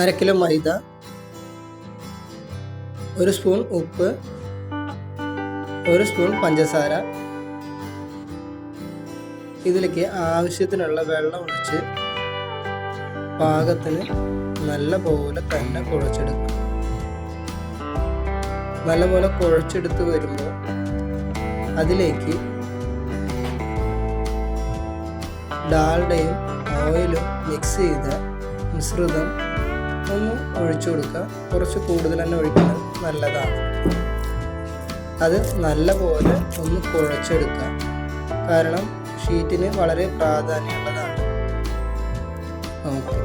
അര കിലോ മൈദ ഒരു സ്പൂൺ ഉപ്പ് ഒരു സ്പൂൺ പഞ്ചസാര. ഇതിലേക്ക് ആവശ്യത്തിനുള്ള വെള്ളം ഒഴിച്ച് പാകത്തിന് നല്ല പോലെ തന്നെ കുഴച്ചെടുക്കും നല്ലപോലെ കുഴച്ചെടുത്ത് വരുമ്പോൾ അതിലേക്ക് ഡാൽഡയും ഓയിലും മിക്സ് ചെയ്ത മിശ്രിതം ഒഴിച്ചു കൊടുക്കുക. കുറച്ച് കൂടുതൽ തന്നെ ഒഴിക്കുന്നത് നല്ലതാണ്. അത് നല്ലപോലെ ഒന്ന് കുഴച്ചെടുക്കുക. കാരണം ഷീറ്റിന് വളരെ പ്രാധാന്യമുള്ളതാണ്. ഓക്കെ.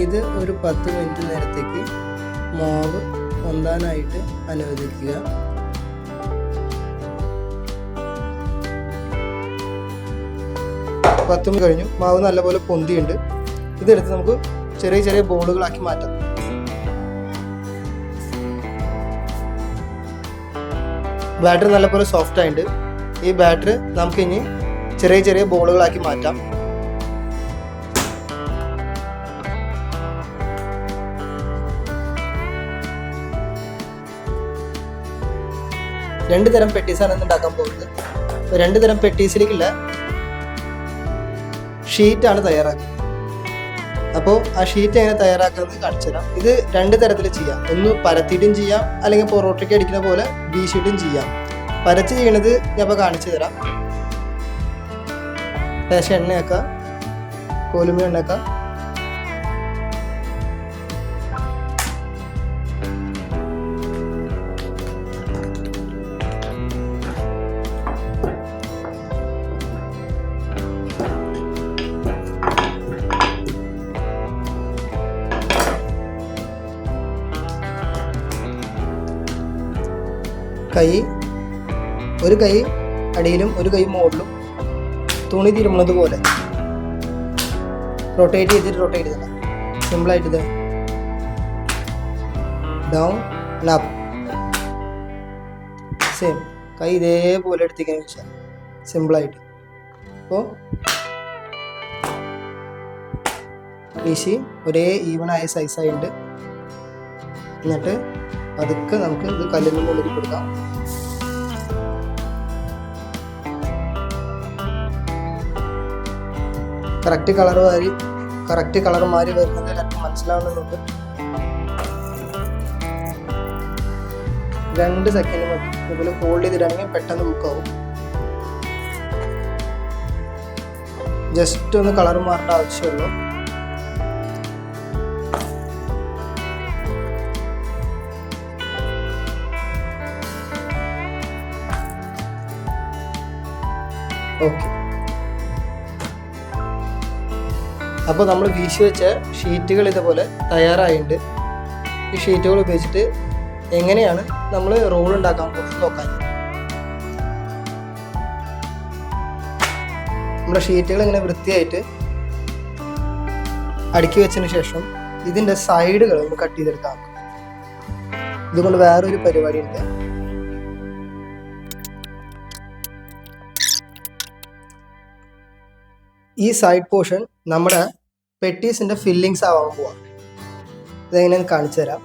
ഇത് ഒരു പത്ത് മിനിറ്റ് നേരത്തേക്ക് മാവ് പൊന്താനായിട്ട് അനുവദിക്കുക. പത്ത് മിനിറ്റ് കഴിഞ്ഞു. മാവ് നല്ലപോലെ പൊന്തിയുണ്ട് ഇതെടുത്ത് നമുക്ക് ചെറിയ ചെറിയ ബോളുകളാക്കി മാറ്റാം. ബാറ്ററി നല്ലപോലെ സോഫ്റ്റ് ആയിട്ടുണ്ട് ഈ ബാറ്ററി നമുക്ക് ഇനി ചെറിയ ചെറിയ ബോളുകളാക്കി മാറ്റാം. രണ്ട് തരം പെട്ടീസാണ് ഇന്ന് ഉണ്ടാക്കാൻ പോകുന്നത്. രണ്ട് തരം പെട്ടീസിലേക്കുള്ള ഷീറ്റാണ് തയ്യാറാക്കുന്നത് അപ്പോൾ ആ ഷീറ്റ് എങ്ങനെ തയ്യാറാക്കുന്നത് കാണിച്ചു തരാം. ഇത് രണ്ട് തരത്തിൽ ചെയ്യാം. ഒന്ന് പരത്തിയിട്ടും ചെയ്യാം അല്ലെങ്കിൽ പൊറോട്ടയ്ക്ക് അടിക്കുന്ന പോലെ വീശിയിട്ടും ചെയ്യാം. പരച്ച് ചെയ്യണത് ഞാൻ ഇപ്പോൾ കാണിച്ചു തരാം. ലേശം എണ്ണയൊക്കെ കോലുമി എണ്ണയൊക്കെ കൈ ഒരു കൈ അടിയിലും ഒരു കൈ മുകളിലും തുണി തിരുമുന്നത് പോലെ റൊട്ടേറ്റ് ചെയ്തിട്ട് റൊട്ടേറ്റ് ചെയ്തില്ല സിമ്പിളായിട്ട് ഇത്. ഡൗൺ അപ്പ് സെയിം കൈ ഇതേപോലെ എടുത്തിക്കാൻ വെച്ചാൽ സിമ്പിളായിട്ട് അപ്പോൾ വീശി ഒരേ ഈവണായ സൈസായിട്ട് എന്നിട്ട് പതുക്കെ നമുക്ക് ഇത് കല്ലിന്റെ മുകളിൽ കൊടുക്കാം കറക്റ്റ് കളർ മാറി കറക്റ്റ് കളർ മാറി വരുന്നത് എല്ലാവർക്കും മനസ്സിലാവുന്നുണ്ട്. രണ്ട് സെക്കൻഡ് മതി. ഇതുപോലെ ഹോൾഡ് ചെയ്തിട്ടാണെങ്കിൽ പെട്ടെന്ന് ബുക്കാവും ജസ്റ്റ് ഒന്ന് കളർ മാറേണ്ട ആവശ്യമുള്ളൂ. അപ്പോൾ നമ്മൾ വീശി വെച്ച ഷീറ്റുകൾ ഇതുപോലെ തയ്യാറായിട്ടുണ്ട് ഈ ഷീറ്റുകൾ ഉപയോഗിച്ചിട്ട് എങ്ങനെയാണ് നമ്മൾ റോൾ ഉണ്ടാക്കാൻ പോകുന്നത് നോക്കാൻ നമ്മുടെ ഷീറ്റുകൾ ഇങ്ങനെ വൃത്തിയായിട്ട് അടുക്കി വെച്ചതിന് ശേഷം ഇതിന്റെ സൈഡുകൾ ഒന്ന് കട്ട് ചെയ്തെടുക്കാം. ഇതുകൊണ്ട് വേറൊരു പരിപാടി ഉണ്ട് ഈ സൈഡ് പോർഷൻ നമ്മുടെ പെട്ടീസിന്റെ ഫില്ലിങ്സ് ആവാൻ പോവാം. ഇതെങ്ങനെ കാണിച്ചു തരാം.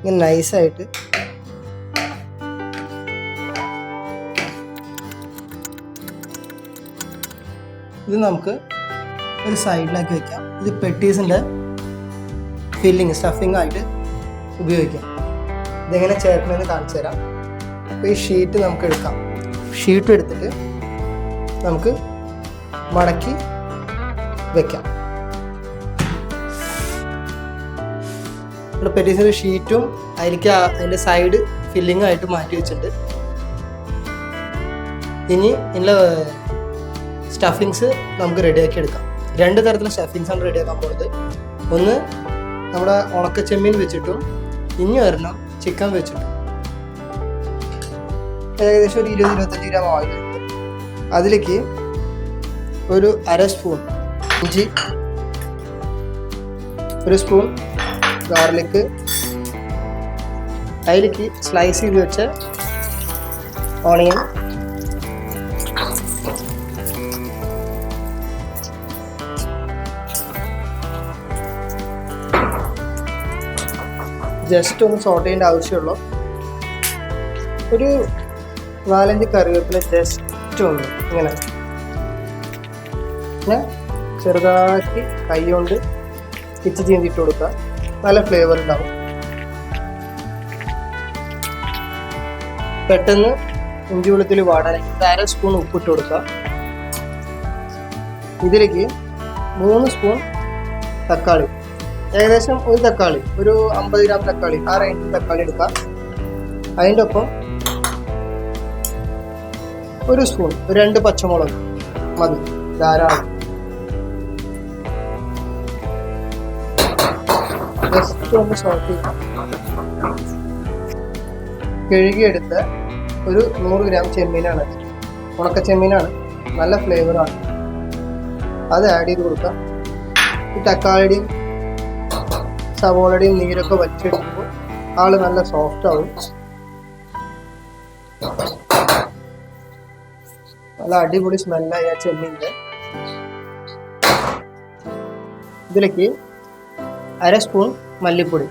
ഇങ്ങനെ നൈസായിട്ട് ഇത് നമുക്ക് ഒരു സൈഡിലാക്കി വെക്കാം. ഇത് പെട്ടീസിന്റെ ഫില്ലിങ് സ്റ്റഫിംഗ് ആയിട്ട് ഉപയോഗിക്കാം. ഇതെങ്ങനെ ചേർക്കണമെന്ന് കാണിച്ചു തരാം. അപ്പോൾ ഈ ഷീറ്റ് നമുക്ക് എടുക്കാം. ഷീറ്റ് എടുത്തിട്ട് നമുക്ക് മടക്കി വെക്കാം. പെറ്റീസിന്റെ ഷീറ്റും അതിലേക്ക് അതിന്റെ സൈഡ് ഫില്ലിംഗ് ആയിട്ട് മാറ്റി വെച്ചിട്ടുണ്ട്. ഇനി ഇതിന്റെ സ്റ്റഫിങ്സ് നമുക്ക് റെഡിയാക്കി എടുക്കാം. രണ്ട് തരത്തിലുള്ള സ്റ്റഫിങ്സ് ആണ് റെഡിയാക്കാൻ പോകുന്നത് ഒന്ന് നമ്മുടെ ഉണക്ക ചെമ്മീൻ വെച്ചിട്ടും ഇനി ഒരെണ്ണം ചിക്കൻ വെച്ചിട്ടും. ഏകദേശം ഒരു ഇരുപത് ഇരുപത്തഞ്ച് ഗ്രാം ഓയിൽ അതിലേക്ക് ഒരു അര സ്പൂൺ ഇഞ്ചി ഒരു സ്പൂൺ ഗാർലിക്ക് അതിലേക്ക് സ്ലൈസ് ചെയ്ത് വെച്ച ഓണിയൻ ജസ്റ്റ് ഒന്ന് സോട്ട് ചെയ്യേണ്ട ആവശ്യമുള്ളൂ. ഒരു നാലഞ്ച് കറിവേപ്പില ജസ്റ്റ് ഒന്ന് ഇങ്ങനെ പിന്നെ ചെറുതാക്കി കൈ കൊണ്ട് പിച്ച് ചെയ്തിട്ട് കൊടുക്കുക നല്ല ഫ്ലേവർ ഉണ്ടാവും. പെട്ടെന്ന് ഇഞ്ചി വെളുത്തിൽ വാടാൻ അര സ്പൂൺ ഉപ്പിട്ട് കൊടുക്കുക ഇതിലേക്ക് മൂന്ന് സ്പൂൺ തക്കാളി. ഏകദേശം ഒരു തക്കാളി ഒരു അമ്പത് ഗ്രാം തക്കാളി ആ റേഞ്ചിൽ തക്കാളി എടുക്കാം. അതിന്റെ ഒപ്പം ഒരു സ്പൂൺ രണ്ട് പച്ചമുളക് മതി ധാരാളം. ജസ്റ്റ് ഒന്ന് സോട്ട് ചെയ്യാം കഴുകിയെടുത്ത് ഒരു നൂറ് ഗ്രാം ചെമ്മീനാണ് ഉണക്ക ചെമ്മീനാണ്. നല്ല ഫ്ലേവറാണ് അത് ആഡ് ചെയ്ത് കൊടുക്കാം. ഈ തക്കാളിയുടെയും സവോളയുടെയും നീരൊക്കെ വച്ചെടുക്കുമ്പോൾ ആൾ നല്ല സോഫ്റ്റ് ആവും. നല്ല അടിപൊളി സ്മെല്ലായി ആ ചെമ്മീന്റെ ഇതിലേക്ക് അര സ്പൂൺ മല്ലിപ്പൊടി.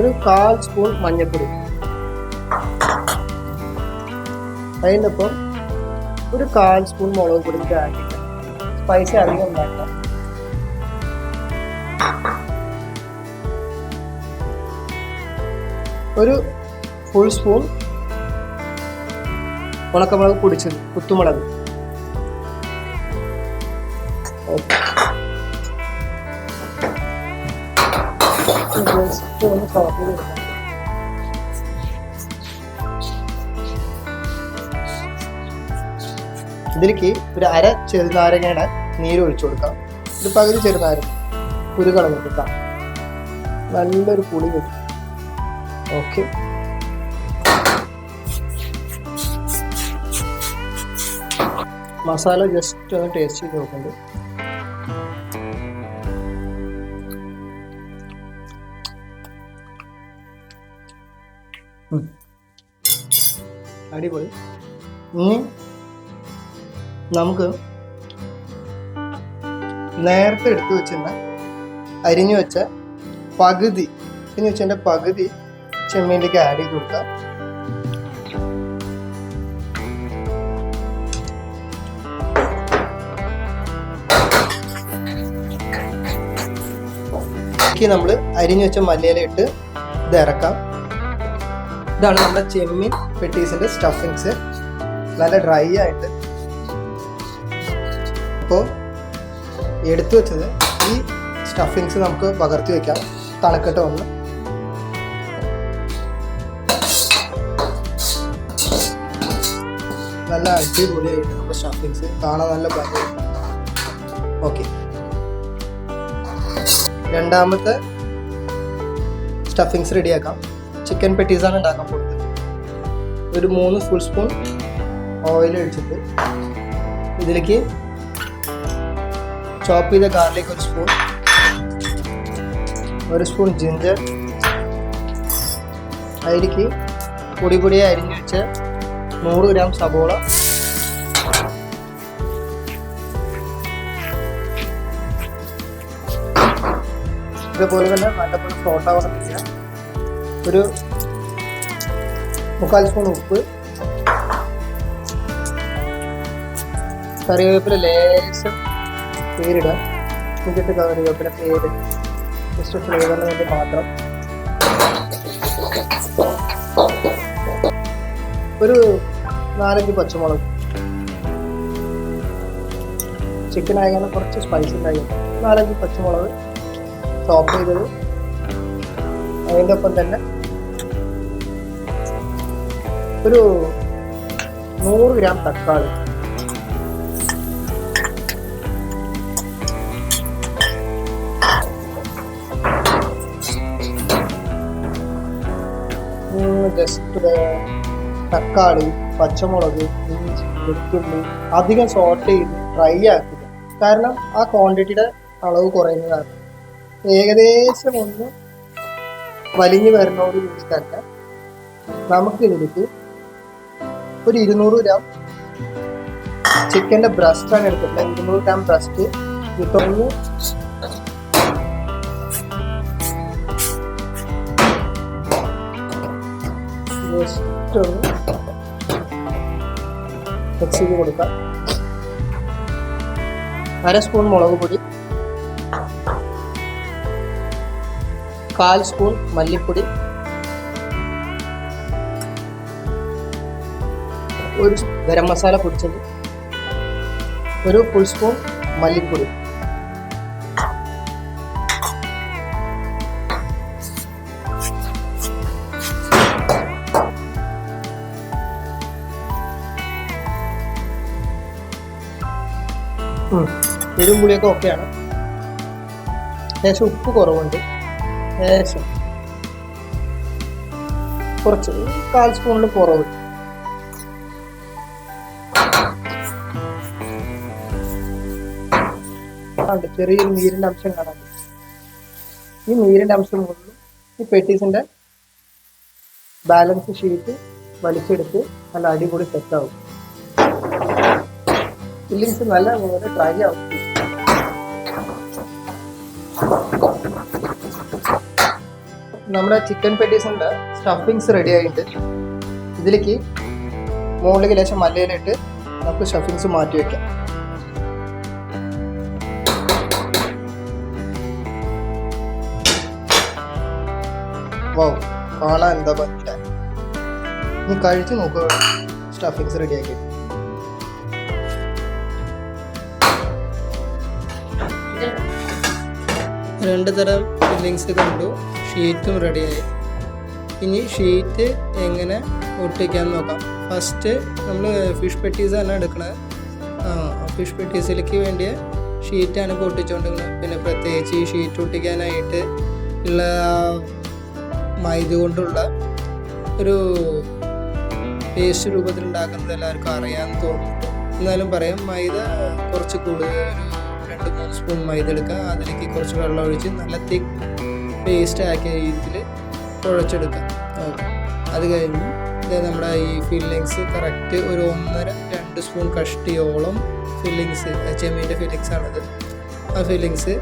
ഒരു കാൽ സ്പൂൺ മഞ്ഞൾപ്പൊടി. അതിന്റെ ഒപ്പം ഒരു കാൽ സ്പൂൺ മുളക് പൊടി ആഡ് സ്പൈസി അധികം ഉണ്ടാക്കാം ഒരു ഫുൾ സ്പൂൺ ഉണക്കമുളക് പൊടിച്ചത് കുത്തുമുളക്. കൊടുക്കാം ഇതിലേക്ക് ഒരു അര ചെറുനാരങ്ങയുടെ നീര് ഒഴിച്ചു കൊടുക്കാം. ഒരു പകുതി ചെറുനാരങ്ങ കുരു കൊടുക്കാം നല്ലൊരു പുളി കിട്ടും. ഓക്കെ മസാല ജസ്റ്റ് ഒന്ന് ടേസ്റ്റ് ചെയ്ത് നോക്കുന്നുണ്ട് അടിപൊളി. ഇനി നമുക്ക് നേരത്തെ എടുത്തു വെച്ചിരുന്ന അരിഞ്ഞു വെച്ച പകുതി അരിഞ്ഞു വെച്ചതിന്റെ പകുതി ചെമ്മീനിലേക്ക് ആഡ് ചെയ്ത് കൊടുക്കാം. നമ്മൾ അരിഞ്ഞു വെച്ച മല്ലിയില ഇട്ട് ഇത് ഇറക്കാം. ഇതാണ് നമ്മുടെ ചെമ്മീൻ പെട്ടീസിന്റെ സ്റ്റഫിങ്സ് നല്ല ഡ്രൈ ആയിട്ട് അപ്പോൾ എടുത്തു വെച്ചത് ഈ സ്റ്റഫിങ്സ് നമുക്ക് പകർത്തി വയ്ക്കാം തണുക്കട്ടെ ഒന്ന്. നല്ല അടിപൊളിയായിട്ട് നമ്മുടെ സ്റ്റഫിങ്സ് കാണാൻ നല്ല ഭംഗി ഓക്കെ രണ്ടാമത്തെ സ്റ്റഫിങ്സ് റെഡിയാക്കാം ചിക്കൻ പെട്ടീസാണ് ഉണ്ടാക്കാൻ പോകുന്നത്. ഒരു മൂന്ന് ഫുൾ സ്പൂൺ ഓയിൽ ഒഴിച്ചിട്ട് ഇതിലേക്ക് ചോപ്പ് ചെയ്ത ഗാർലിക് ഒരു സ്പൂൺ ഒരു സ്പൂൺ ജിഞ്ചർ അതിലേക്ക് പൊടി പൊടിയായി അരിഞ്ഞു വെച്ച നൂറ് ഗ്രാം സബോള ഇതേപോലെ തന്നെ നല്ലപോലെ ഫ്ലോട്ട് ആവണം ഒരു മുക്കാൽ സ്പൂൺ ഉപ്പ്. കറിവേപ്പില ലേശം പേരിടുക എന്നിട്ട് കറിവേപ്പില പേര്. ജസ്റ്റ് ഫ്ലേവറിന് വേണ്ടി മാത്രം. ഒരു നാലഞ്ച് പച്ചമുളക്. ചിക്കൻ ആയാലും കുറച്ച് സ്പൈസി ഉണ്ടായി. നാലഞ്ച് പച്ചമുളക് ടോപ്പ് ചെയ്തത്. അതിന്റെ ഒപ്പം തന്നെ ഒരു നൂറ് ഗ്രാം തക്കാളി. ജസ്റ്റ് തക്കാളി പച്ചമുളക് ഇഞ്ചി വെളുത്തുള്ളി അധികം സോൾട്ട് ചെയ്ത് ഫ്രൈ ആക്കുക കാരണം ആ ക്വാണ്ടിറ്റിയുടെ അളവ് കുറയുന്നതാണ് ഏകദേശം ഒന്ന് വലിഞ്ഞു വരുന്നതോടുകൂടി തന്നെ നമുക്ക് ഇതിലേക്ക് ഒരു ഇരുന്നൂറ് ഗ്രാം ചിക്കന്റെ ബ്രസ്റ്റാണ് എടുത്തിട്ടുള്ളത്. ഇരുന്നൂറ് ഗ്രാം ബ്രസ്റ്റ് കൊടുക്കാം. അര സ്പൂൺ മുളക് പൊടി. കാൽ സ്പൂൺ മല്ലിപ്പൊടി. ഒരു ഗരം മസാല പൊടിച്ചത് ഒരു ഫുൾ സ്പൂൺ മല്ലിപ്പൊടി. എരും പുളിയൊക്കെ ഓക്കെയാണ് ലേശം ഉപ്പ് കുറവുണ്ട്. ലേശം കുറച്ച് കാൽ സ്പൂണിൽ കുറവ് ഉണ്ട് ചെറിയൊരു നീരിന്റെ അംശം കാണാറുണ്ട് ഈ നീരിന്റെ അംശം മുഴുവൻ ഈ പെട്ടീസിന്റെ ബാലൻസ് ഷീറ്റ് വലിച്ചെടുത്ത് നല്ല അടിപൊളി സെറ്റ് ആവും. ഫില്ലിങ്സ് നല്ല പോലെ ട്രൈ ആവും. നമ്മുടെ ചിക്കൻ പെട്ടീസിന്റെ സ്റ്റഫിങ്സ് റെഡി ആയിട്ടുണ്ട്. ഇതിലേക്ക് മുകളിലേക്ക് ലേശം മല്ലയിലിട്ട് നമുക്ക് സ്റ്റഫിങ്സ് മാറ്റി വെക്കാം. വൗ കാണാൻ എന്താ ഭംഗിയില്ല നീ കഴിച്ചു നോക്കുക സ്റ്റഫിങ്സ് റെഡിയാക്കി രണ്ട് തരം ഫില്ലിങ്സ് കണ്ടു. ഷീറ്റും റെഡിയായി ഇനി ഷീറ്റ് എങ്ങനെ ഒട്ടിക്കാൻ നോക്കാം. ഫസ്റ്റ് നമ്മൾ ഫിഷ് പെട്ടീസ് ആണ് എടുക്കണത് ഫിഷ് പെട്ടീസിലേക്ക് വേണ്ടിയ ഷീറ്റാണ് ഇപ്പോൾ ഒട്ടിച്ചുകൊണ്ടിരിക്കുന്നത് പിന്നെ പ്രത്യേകിച്ച് ഈ ഷീറ്റ് ഒട്ടിക്കാനായിട്ട് ഉള്ള മൈദ കൊണ്ടുള്ള ഒരു പേസ്റ്റ് രൂപത്തിൽ ഉണ്ടാക്കുന്നത് എല്ലാവർക്കും അറിയാമെന്ന് തോന്നുന്നുണ്ട് എന്നാലും പറയാം മൈദ കുറച്ച് കൂടുതൽ ഒരു രണ്ട് മൂന്ന് സ്പൂൺ മൈദ എടുക്കുക. അതിലേക്ക് കുറച്ച് വെള്ളം ഒഴിച്ച് നല്ല തിക്ക് പേസ്റ്റ് ആക്കിയ രീതിയിൽ കുഴച്ചെടുക്കാം ഓക്കെ അത് കഴിഞ്ഞ് നമ്മുടെ ഈ ഫില്ലിങ്സ് കറക്റ്റ് ഒരു ഒന്നര രണ്ട് സ്പൂൺ കഷ്ടിയോളം ഫില്ലിങ്സ് ചെമ്മീന്റെ ഫില്ലിങ്സ് ആണിത്. ആ ഫില്ലിങ്സ്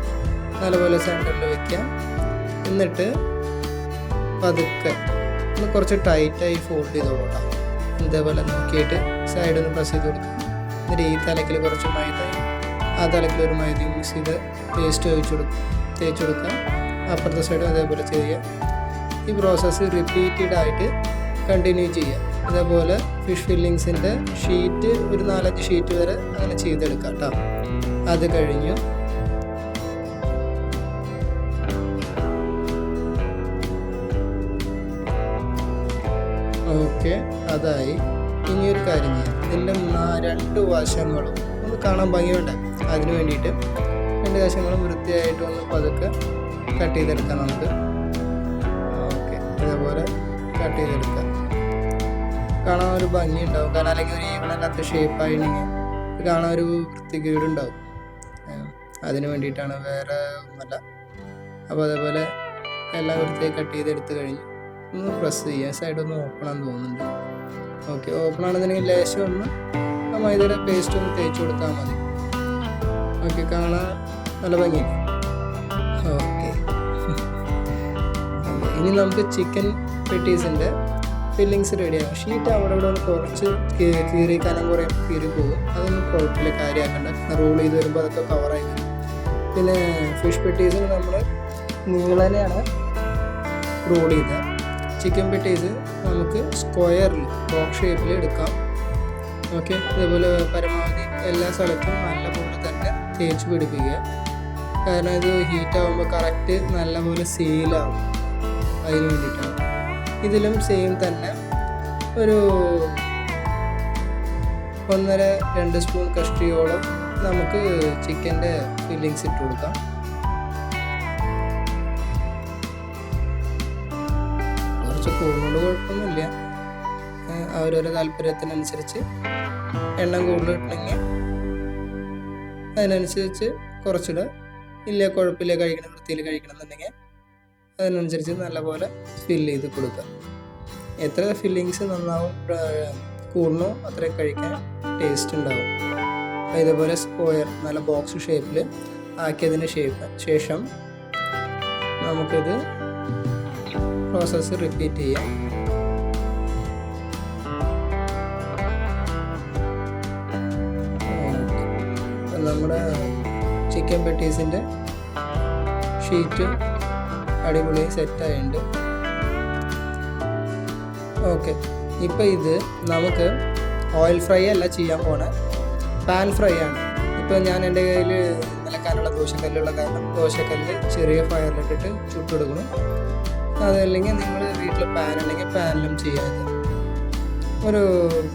നല്ലപോലെ സെന്ററിൽ വെക്കാം എന്നിട്ട് പതുക്കെ ഒന്ന് കുറച്ച് ടൈറ്റായി ഫോൾഡ് ചെയ്ത് കൊടുക്കാം ഇതേപോലെ നോക്കിയിട്ട് സൈഡ് ഒന്ന് പ്രസ് ചെയ്ത് കൊടുക്കുക എന്നിട്ട് ഈ തലക്കിൽ കുറച്ച് മൈദയും ആ തലക്കിൽ ഒരു മൈദയും മിക്സ് ചെയ്ത് പേസ്റ്റ് ഒഴിച്ച് കൊടുക്കുക തേച്ച് കൊടുക്കാം അപ്പുറത്തെ സൈഡും അതേപോലെ ചെയ്യുക. ഈ പ്രോസസ്സ് റിപ്പീറ്റഡ് ആയിട്ട് കണ്ടിന്യൂ ചെയ്യുക. ഇതേപോലെ ഫിഷ് ഫില്ലിങ്സിന്റെ ഷീറ്റ് ഒരു നാലഞ്ച് ഷീറ്റ് വരെ അങ്ങനെ ചെയ്തെടുക്കാം കേട്ടോ. അത് കഴിഞ്ഞു. ഓക്കെ അതായി. ഇനി ഒരു കാര്യം ചെയ്യാം. ഇതിന്റെ രണ്ട് വശങ്ങളും ഒന്ന് കാണാൻ ഭംഗിയുണ്ട്. അതിന് വേണ്ടിയിട്ട് രണ്ട് വശങ്ങളും വൃത്തിയായിട്ട് ഒന്ന് പതുക്കെ കട്ട് ചെയ്തെടുക്കാം നമുക്ക്. ഓക്കെ. ഇതേപോലെ കട്ട് ചെയ്തെടുക്കാം. കാണാൻ ഒരു ഭംഗി ഉണ്ടാവും കാരണം അല്ലെങ്കിൽ ഒരു ഈവണല്ലാത്ത ഷേപ്പായിട്ടുണ്ടെങ്കിൽ കാണാൻ ഒരു വൃത്തികേടുണ്ടാവും അതിന് വേണ്ടിയിട്ടാണ് വേറെ ഒന്നല്ല അപ്പോൾ അതേപോലെ എല്ലാം വൃത്തിയായി കട്ട് ചെയ്തെടുത്ത് കഴിഞ്ഞ്. ഒന്ന് പ്രസ് ചെയ്യുക. സൈഡ് ഒന്ന് ഓപ്പൺ ആണെന്ന് തോന്നുന്നുണ്ട്. ഓക്കെ ഓപ്പൺ ആണെന്നുണ്ടെങ്കിൽ ലേശം ഒന്ന് മൈദയുടെ പേസ്റ്റ് ഒന്ന് തേച്ച് കൊടുത്താൽ മതി. ഓക്കെ കാണാൻ നല്ല ഭംഗി. ഓക്കെ ഇനി നമുക്ക് ചിക്കൻ പെട്ടീസിന്റെ ഫില്ലിങ്സ് റെഡിയാകും ഷീറ്റ് അവിടെ ഇവിടെ ഒന്ന് കുറച്ച് കീറി കനം കുറേ കീറി പോകും. അതൊന്നും കുഴപ്പമില്ല കാര്യമാക്കണ്ട. റോൾ ചെയ്ത് വരുമ്പോൾ അതൊക്കെ കവറായി വരും. പിന്നെ ഫിഷ് പെട്ടീസിന് നമ്മൾ നീളനെയാണ് റോൾ ചെയ്തത് ചിക്കൻ പെട്ടി ഇത് നമുക്ക് സ്ക്വയറിൽ ബോക്സ് ഷേപ്പിൽ എടുക്കാം. ഓക്കെ അതേപോലെ പരമാവധി എല്ലാ സ്ഥലത്തും നല്ലപോലെ തന്നെ തേച്ച് പിടിപ്പിക്കുക. കാരണം ഇത് ഹീറ്റ് ആകുമ്പോൾ കറക്റ്റ് നല്ലപോലെ സെയിലാവും അതിന് വേണ്ടിയിട്ടാണ്. ഇതിലും സെയിം തന്നെ ഒരു ഒന്നര രണ്ട് സ്പൂൺ കഷ്ടിയോളം നമുക്ക് ചിക്കന്റെ ഫില്ലിങ്സ് ഇട്ട് കൊടുക്കാം. കൂടുന്നതുകൊണ്ട് കുഴപ്പമൊന്നുമില്ല. അവരവരുടെ താല്പര്യത്തിനനുസരിച്ച് എണ്ണം കൂടുതൽ ഇട്ടണമെങ്കിൽ അതിനനുസരിച്ച് കുറച്ചിടുക ഇല്ല കുഴപ്പമില്ല കഴിക്കണം വൃത്തിയിൽ കഴിക്കണം എന്നുണ്ടെങ്കിൽ അതിനനുസരിച്ച് നല്ലപോലെ ഫില്ല് ചെയ്ത് കൊടുക്കുക. എത്ര ഫില്ലിങ്സ് നന്നാവും കൂടണോ അത്രയും കഴിക്കാൻ ടേസ്റ്റ് ഉണ്ടാവും. ഇതേപോലെ സ്ക്വയർ നല്ല ബോക്സ് ഷേപ്പിൽ ആക്കിയതിന് ശേഷം നമുക്കിത് പ്രോസസ്സ് റിപ്പീറ്റ് ചെയ്യാം നമ്മുടെ ചിക്കൻ പെട്ടീസിന്റെ ഷീറ്റ് അടിപൊളി സെറ്റായിട്ടുണ്ട് ഓക്കെ ഇപ്പം ഇത് നമുക്ക് ഓയിൽ ഫ്രൈ അല്ല ചെയ്യാൻ പോണേ. പാൻ ഫ്രൈ ആണ്. ഇപ്പം ഞാൻ എന്റെ കയ്യിൽ നിലക്കാനുള്ള ദോശക്കല്ലുള്ള കാരണം ദോശക്കല്ല് ചെറിയ ഫയറിലിട്ടിട്ട് ചുട്ടെടുക്കണം അതല്ലെങ്കിൽ നിങ്ങൾ വീട്ടിൽ പാൻ ഉണ്ടെങ്കിൽ പാനിലും ചെയ്യാം. ഒരു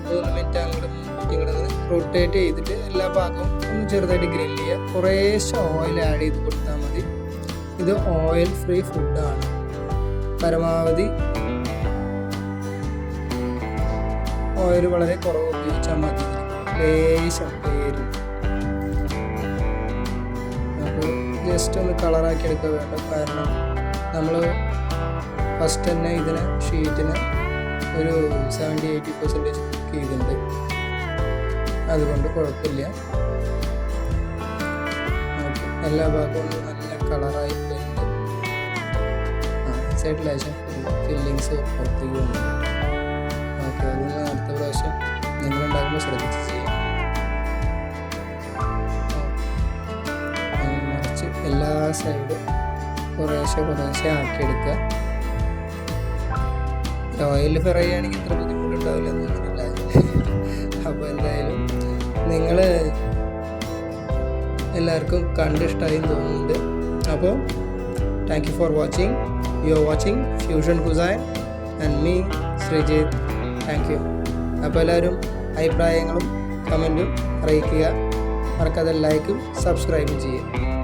മൂന്ന് മിനിറ്റ് അങ്ങോട്ട് ഇങ്ങോട്ട് റൊട്ടേറ്റ് ചെയ്തിട്ട് എല്ലാ ഭാഗവും ഒന്ന് ചെറുതായിട്ട് ഗ്രില്ല് ചെയ്യുക. കുറേശ്ശെ ഓയിൽ ആഡ് ചെയ്ത് കൊടുത്താൽ മതി. ഇത് ഓയിൽ ഫ്രീ ഫുഡാണ് പരമാവധി ഓയിൽ വളരെ കുറവ് ഉപയോഗിച്ചാൽ മതി. ലേശം പേര്. അപ്പോൾ ജസ്റ്റ് ഒന്ന് കളറാക്കി എടുക്കുക വേണ്ട. കാരണം നമ്മൾ ഫസ്റ്റ് തന്നെ ഇതിന് ഷീറ്റിന് ഒരു സെവന്റി എയ്റ്റി പെർസെന്റേജ് കുക്ക് ചെയ്തിട്ടുണ്ട് അതുകൊണ്ട് കുഴപ്പമില്ല. എല്ലാ ഭാഗവും നല്ല കളറായി വരുന്നുണ്ട്. ഫില്ലിങ്സ് പുറത്തേക്ക് ഓക്കെ അത് അടുത്ത പ്രാവശ്യം നിങ്ങൾ ഉണ്ടാക്കുമ്പോൾ ശ്രദ്ധിച്ച് ചെയ്യാം. മറിച്ച് എല്ലാ സൈഡും കുറേശ്ശെ കുറേശ്ശെ ആക്കിയെടുക്കുക. ഓയിൽ ഫ്രൈ ആണെങ്കിൽ ഇത്ര ബുദ്ധിമുട്ടുണ്ടാവില്ല എന്ന് പറഞ്ഞില്ല അപ്പോൾ എന്തായാലും നിങ്ങൾ എല്ലാവർക്കും കണ്ട് ഇഷ്ടമായി എന്ന് തോന്നുന്നുണ്ട്. അപ്പോൾ thank you for watching you are watching fusion cuisine and me Sreejith thank you അപ്പോൾ എല്ലാവരും അഭിപ്രായങ്ങളും കമന്റും അറിയിക്കുക. മറക്കാതെ ലൈക്കും സബ്സ്ക്രൈബും ചെയ്യുക.